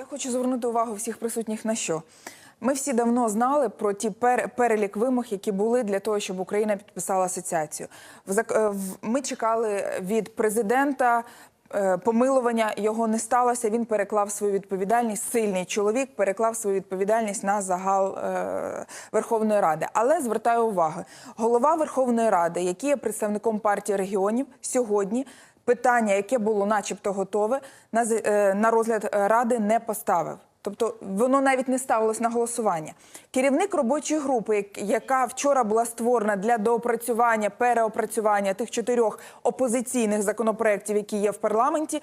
Я хочу звернути увагу всіх присутніх на що. Ми всі давно знали про ті пер- перелік вимог, які були для того, щоб Україна підписала асоціацію. Е, Ми чекали від президента е, помилування. Його не сталося. Він переклав свою відповідальність. Сильний чоловік переклав свою відповідальність на загал е, Верховної Ради. Але звертаю увагу, голова Верховної Ради, який є представником партії регіонів, сьогодні питання, яке було начебто готове, на, е, розгляд е, ради не поставив. Тобто воно навіть не ставилось на голосування. Керівник робочої групи, яка вчора була створена для доопрацювання, переопрацювання тих чотирьох опозиційних законопроєктів, які є в парламенті,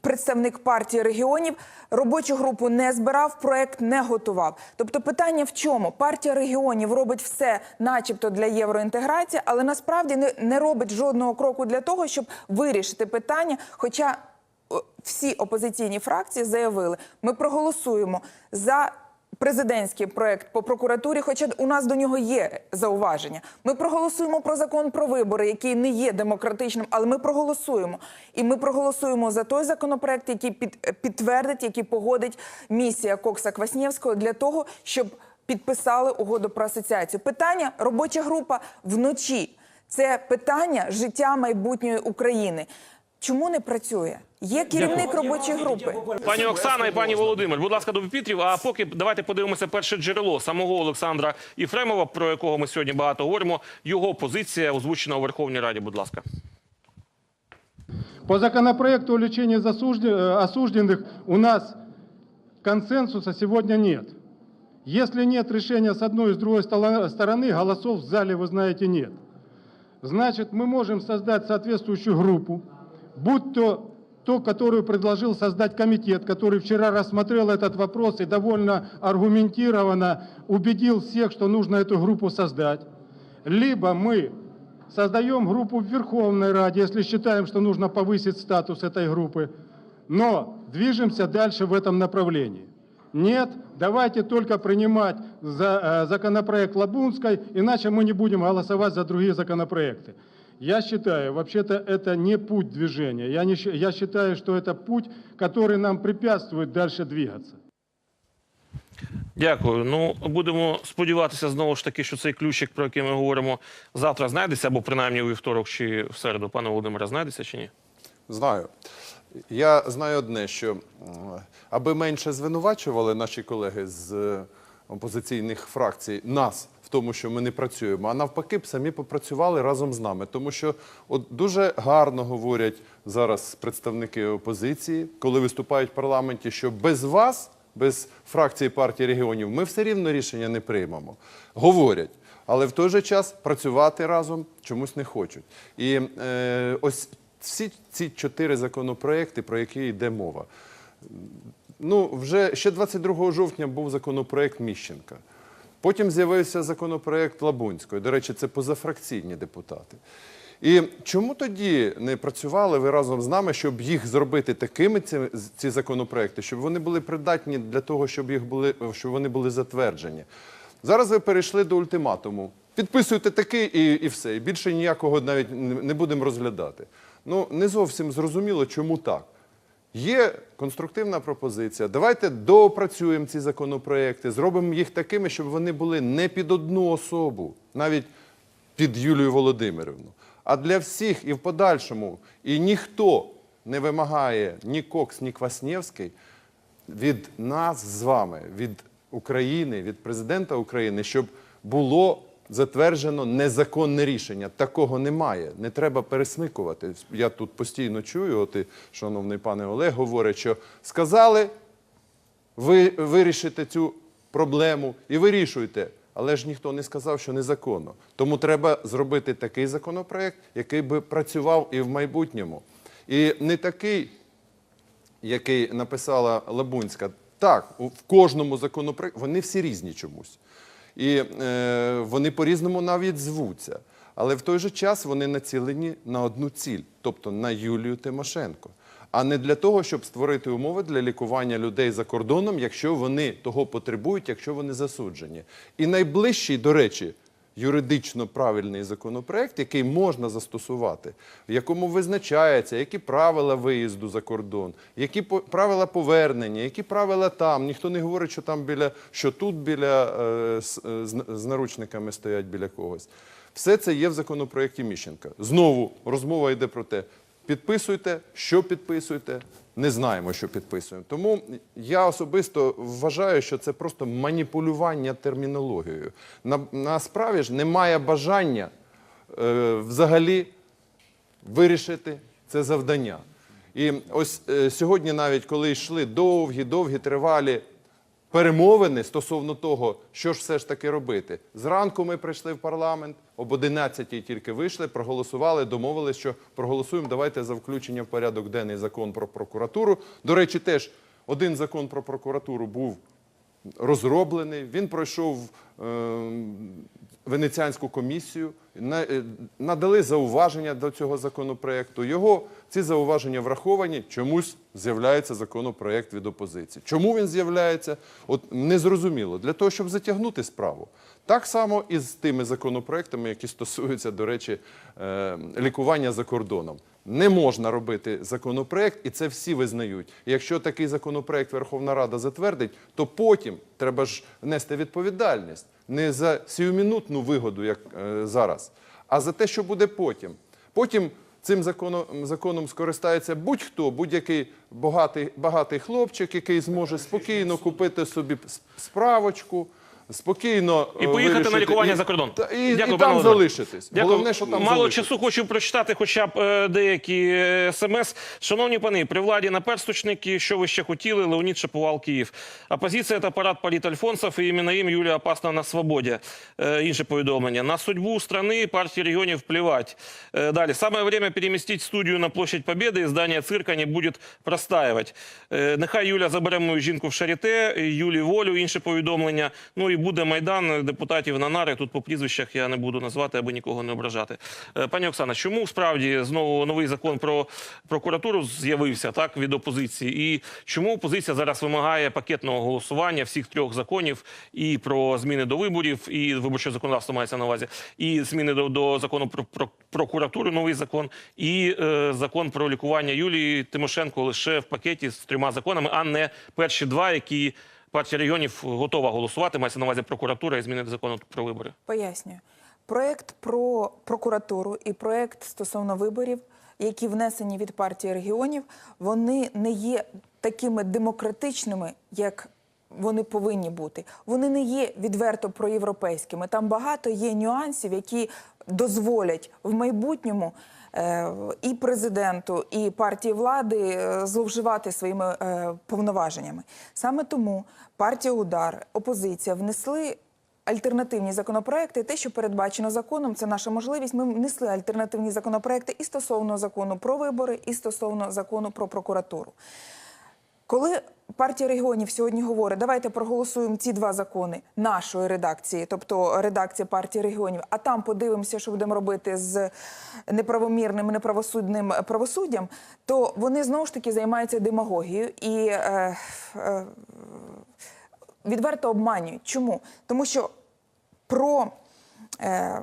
представник партії регіонів робочу групу не збирав, проект не готував. Тобто, питання в чому? Партія регіонів робить все, начебто, для євроінтеграції, але насправді не, не робить жодного кроку для того, щоб вирішити питання. Хоча всі опозиційні фракції заявили, ми проголосуємо за. Президентський проект по прокуратурі, хоча у нас до нього є зауваження. Ми проголосуємо про закон про вибори, який не є демократичним, але ми проголосуємо. І ми проголосуємо за той законопроект, який під, підтвердить, який погодить місія Кокса Кваснєвського для того, щоб підписали угоду про асоціацію. Питання робоча група вночі. Це питання життя майбутньої України. Чому не працює? Є керівник робочої групи. Пані Оксана і пані Володимир, будь ласка, до піпітрів. А поки давайте подивимося перше джерело самого Олександра Єфремова, про якого ми сьогодні багато говоримо. Його позиція озвучена у Верховній Раді. Будь ласка. По законопроекту о лечении засужде- э, осужденных у нас консенсуса сегодня нет. Если нет решения с одной и с другой стола- стороны, голосов в зале, вы знаете, нет. Значит, мы можем создать соответствующую группу, будь то то, которую предложил создать комитет, который вчера рассмотрел этот вопрос и довольно аргументированно убедил всех, что нужно эту группу создать. Либо мы создаем группу в Верховной Раде, если считаем, что нужно повысить статус этой группы, но движемся дальше в этом направлении. Нет, давайте только принимать за, э, законопроект Лабунской, иначе мы не будем голосовать за другие законопроекты. Я считаю, вообще-то это не путь движения. Я, не, щ- я считаю, что это путь, который нам препятствует дальше двигаться. Дякую. Ну будемо сподіватися знову ж таки, що цей ключик, про який ми говоримо, завтра знайдеться, або принаймні у вівторок чи в середу. Пане Володимире, знайдеться чи ні? Знаю. Я знаю одне, що м, аби менше звинувачували наші колеги з е, опозиційних фракцій нас в тому, що ми не працюємо, а навпаки, б самі попрацювали разом з нами. Тому що от дуже гарно говорять зараз представники опозиції, коли виступають в парламенті, що без вас, без фракції партії регіонів, ми все рівно рішення не приймемо. Говорять. Але в той же час працювати разом чомусь не хочуть. І е, ось всі ці чотири законопроекти, про які йде мова. Ну, вже ще 22 жовтня був законопроект Міщенка. Потім з'явився законопроект Лабунської. До речі, це позафракційні депутати. І чому тоді не працювали ви разом з нами, щоб їх зробити такими, ці, ці законопроекти, щоб вони були придатні для того, щоб їх були, щоб вони були затверджені? Зараз ви перейшли до ультиматуму. Підписуйте такий і, і все. І більше ніякого навіть не будемо розглядати. Ну, не зовсім зрозуміло, чому так. Є конструктивна пропозиція. Давайте доопрацюємо ці законопроекти, зробимо їх такими, щоб вони були не під одну особу, навіть під Юлію Володимирівну, а для всіх і в подальшому. І ніхто не вимагає ні Кокс, ні Кваснєвський від нас з вами, від України, від президента України, щоб було затверджено незаконне рішення. Такого немає. Не треба пересмикувати. Я тут постійно чую, от і шановний пане Олег говорить, що сказали, ви вирішите цю проблему і вирішуйте. Але ж ніхто не сказав, що незаконно. Тому треба зробити такий законопроект, який би працював і в майбутньому. І не такий, який написала Лабунська. Так, в кожному законопроекті вони всі різні чомусь. І е, вони по-різному навіть звуться. Але в той же час вони націлені на одну ціль, тобто на Юлію Тимошенко. А не для того, щоб створити умови для лікування людей за кордоном, якщо вони того потребують, якщо вони засуджені. І найближчий, до речі, юридично правильний законопроект, який можна застосувати, в якому визначається, які правила виїзду за кордон, які правила повернення, які правила там. Ніхто не говорить, що там біля що тут біля е, е, з- наручниками стоять біля когось. Все це є в законопроекті Міщенка. Знову розмова йде про те, підписуйте, що підписуєте. Не знаємо, що підписуємо. Тому я особисто вважаю, що це просто маніпулювання термінологією. На, насправді ж немає бажання е, взагалі вирішити це завдання. І ось е, сьогодні, навіть коли йшли довгі, довгі, тривалі перемовини стосовно того, що ж все ж таки робити. Зранку ми прийшли в парламент, об 11 тільки вийшли, проголосували, домовилися, що проголосуємо. Давайте за включення в порядок денний закон про прокуратуру. До речі, теж один закон про прокуратуру був розроблений. Він пройшов е, Венеціанську комісію, е, надали зауваження до цього законопроекту. Його ці зауваження враховані. Чомусь з'являється законопроект від опозиції. Чому він з'являється? От незрозуміло. Для того, щоб затягнути справу. Так само і з тими законопроектами, які стосуються, до речі, е, лікування за кордоном. Не можна робити законопроект, і це всі визнають. Якщо такий законопроект Верховна Рада затвердить, то потім треба ж нести відповідальність не за сіюмінутну вигоду, як е, зараз, а за те, що буде потім. Потім цим законом, законом скористається будь-хто, будь-який багатий, багатий хлопчик, який зможе спокійно купити собі справочку. Спокійно І е, поїхати на лікування І- за кордон. Та, і, і Дякую, пане там залишитись. Дякую. Головне, що там Мало залишитись. часу хочу прочитати хоча б е, деякі е, смс. Шановні пани, при владі наперсточники, що ви ще хотіли, Леонід Шаповал, Київ. Опозиція – це апарат політ Альфонсов, і іменно їм Юлія опасна на свободі. Е, інше повідомлення. На судьбу страны партии регионов плевать. Е, далі. Самое время переместить студію на площадь Побєди, і здання цирка не буде простаивать. Е, нехай Юля забере мою жінку в Шаріте, Юлі волю, інше повідомлення. Ну і буде Майдан депутатів на нари. Тут по прізвищах я не буду назвати, аби нікого не ображати. Е, Пані Оксана, чому справді знову новий закон про прокуратуру з'явився так від опозиції? І чому опозиція зараз вимагає пакетного голосування всіх трьох законів і про зміни до виборів, і виборче законодавство мається на увазі, і зміни до, до закону про, про прокуратуру, новий закон, і е, закон про лікування Юлії Тимошенко лише в пакеті з трьома законами, а не перші два, які партія регіонів готова голосувати. Мається на увазі прокуратура і зміни до закону про вибори. Пояснюю. Проект про прокуратуру і проект стосовно виборів, які внесені від партії регіонів, вони не є такими демократичними, як вони повинні бути. Вони не є відверто проєвропейськими. Там багато є нюансів, які дозволять в майбутньому і президенту, і партії влади е, зловживати своїми е, повноваженнями. Саме тому партія Удар, опозиція внесли альтернативні законопроекти. Те, що передбачено законом, це наша можливість. Ми внесли альтернативні законопроекти і стосовно закону про вибори, і стосовно закону про прокуратуру. Коли партія регіонів сьогодні говорить, давайте проголосуємо ці два закони нашої редакції, тобто редакція партії регіонів, а там подивимося, що будемо робити з неправомірним, неправосудним правосуддям, то вони знову ж таки займаються демагогією і е, е, відверто обманюють. Чому? Тому що про е,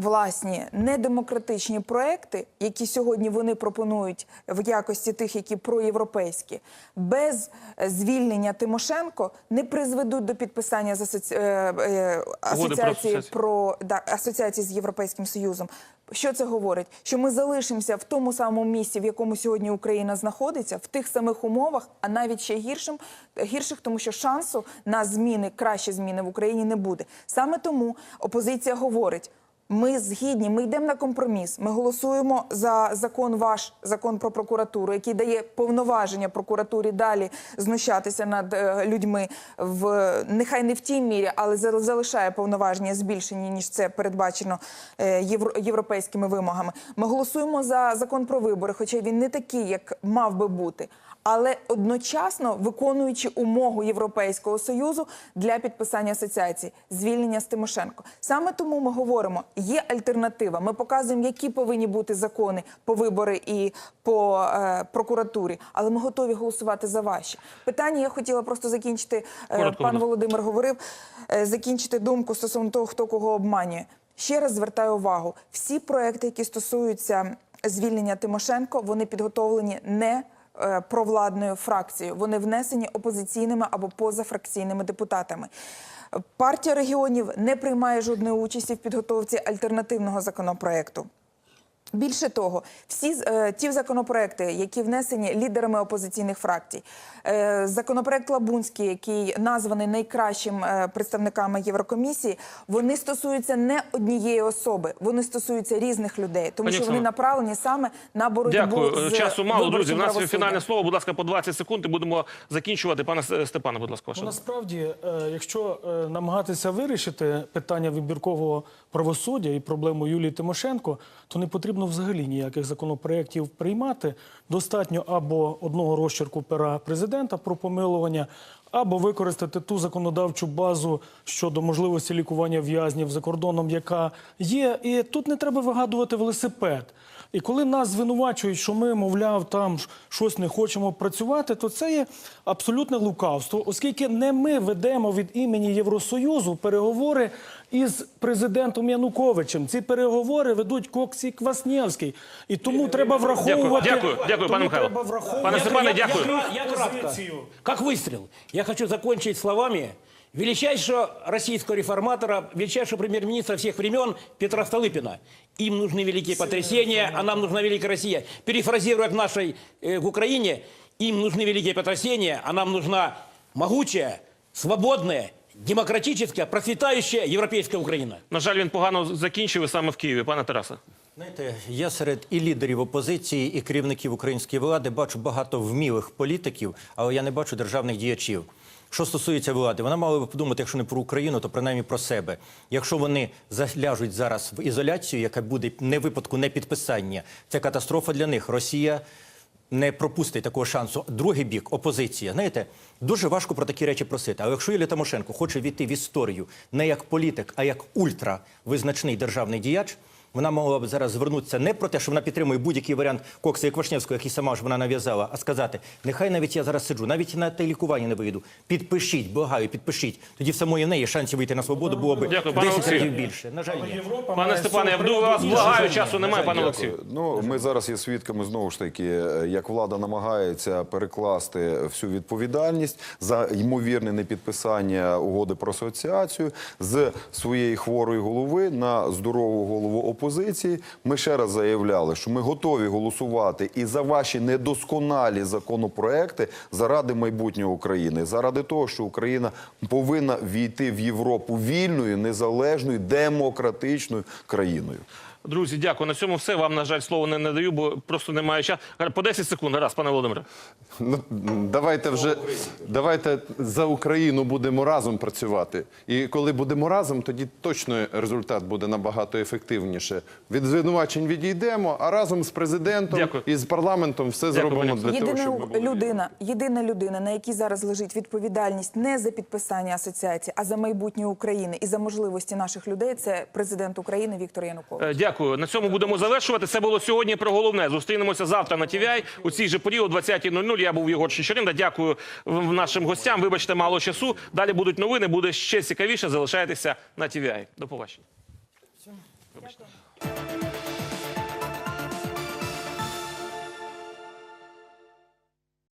власні недемократичні проекти, які сьогодні вони пропонують в якості тих, які проєвропейські, без е, звільнення Тимошенко не призведуть до підписання з асоці... е, е, асоціації про да, асоціації з Європейським Союзом. Що це говорить? Що ми залишимося в тому самому місці, в якому сьогодні Україна знаходиться, в тих самих умовах, а навіть ще гіршим, гірших, тому що шансу на зміни, кращі зміни в Україні не буде. Саме тому опозиція говорить. Ми згідні, ми йдемо на компроміс. Ми голосуємо за закон ваш, закон про прокуратуру, який дає повноваження прокуратурі далі знущатися над е, людьми в нехай не в тій мірі, але за- залишає повноваження збільшені ніж це передбачено е, європейськими вимогами. Ми голосуємо за закон про вибори, хоча він не такий, як мав би бути. Але одночасно виконуючи умову Європейського союзу для підписання асоціації звільнення з Тимошенко. Саме тому ми говоримо: Є альтернатива. Ми показуємо, які повинні бути закони по вибори і по е, прокуратурі, але ми готові голосувати за ваші питання. Я хотіла просто закінчити. е, Коротко, Пан. Володимир говорив е, закінчити думку стосовно того, хто кого обманює. Ще раз звертаю увагу: всі проекти, які стосуються звільнення Тимошенко, вони підготовлені не е, провладною фракцією. Вони внесені опозиційними або позафракційними депутатами. Партія регіонів не приймає жодної участі в підготовці альтернативного законопроекту. Більше того, всі е, ті законопроекти, які внесені лідерами опозиційних фракцій, е, законопроект Лабунський, який названий найкращим е, представниками Єврокомісії, вони стосуються не однієї особи, вони стосуються різних людей, тому Пані що вони направлені саме на боротьбу Дякую. з Часу мало, друзі. У нас фінальне слово. Будь ласка, по 20 секунд і будемо закінчувати. Пане Степане, будь ласка, ваше. Ну, насправді, е, якщо е, намагатися вирішити питання вибіркового правосуддя і проблему Юлії Тимошенко, то не потрібно взагалі ніяких законопроєктів приймати. Достатньо або одного розчерку пера президента про помилування, або використати ту законодавчу базу щодо можливості лікування в'язнів за кордоном, яка є. І тут не треба вигадувати велосипед. І коли нас звинувачують, що ми, мовляв, там щось не хочемо працювати, то це є абсолютне лукавство, оскільки не ми ведемо від імені Євросоюзу переговори із президентом Януковичем. Ці переговори ведуть Кокс і Кваснєвський. І тому треба враховувати. Дякую, дякую, пане Михайло. треба враховувати Пане Степане, дякую. Я выстрел. Я хочу закончить словами величайшего российского реформатора, величайшего премьер-министра всех времен Петра Столыпина. Им нужны великие потрясения, а нам нужна великая Россия. Перефразируя к нашей э, к Украине, им нужны великие потрясения, а нам нужна могучая, свободная, демократическая, процветающая европейская Украина. На жаль, він погано закінчив і саме в Києві. Пане Тарасе. Знаєте, я серед і лідерів опозиції, і керівників української влади бачу багато вмілих політиків, але я не бачу державних діячів. Що стосується влади, вона мала би подумати, якщо не про Україну, то принаймні про себе. Якщо вони заляжуть зараз в ізоляцію, яка буде не випадку не підписання, це катастрофа для них. Росія не пропустить такого шансу. Другий бік опозиція. Знаєте, дуже важко про такі речі просити. Але якщо Юлія Тимошенко хоче війти в історію не як політик, а як ультравизначний державний діяч. Вона могла б зараз звернутися не про те, що вона підтримує будь-який варіант Кокса і Квашневського, який сама ж вона нав'язала, а сказати: нехай навіть я зараз сиджу, навіть на те лікування не вийду. Підпишіть, благаю, підпишіть. Тоді в самої неї шансів вийти на свободу було б Дякую, 10 Олексію. разів більше. На жаль, ні. Пане Степане, я буду вас благаю, часу немає, пане Олексію. Ну, ми зараз є свідками знову ж таки, як влада намагається перекласти всю відповідальність за ймовірне непідписання угоди про асоціацію з своєї хворої голови на здорову голову опозиції. Ми ще раз заявляли, що ми готові голосувати і за ваші недосконалі законопроекти заради майбутнього України, заради того, що Україна повинна війти в Європу вільною, незалежною, демократичною країною. Друзі, дякую. На цьому все. Вам, на жаль, слово не надаю, бо просто немає часу. По 10 секунд. Раз, пане Володимире. Ну, давайте вже давайте за Україну будемо разом працювати. І коли будемо разом, тоді точно результат буде набагато ефективніше. Від звинувачень відійдемо, а разом з президентом Дякую. і з парламентом все Дякую, зробимо пані для того, щоб ми були людина, єдина людина, на якій зараз лежить відповідальність не за підписання асоціації, а за майбутнє України і за можливості наших людей. Це президент України Віктор Янукович. Е, Дякую. На цьому будемо завершувати. Це було сьогодні про головне. Зустрінемося завтра на TVI у цій же порі о 20.00. Я був Єгор Чечеринда. Дякую нашим гостям. Вибачте, мало часу. Далі будуть новини. Буде ще цікавіше. Залишайтеся на TVI. До побачення. Вибачте. はい。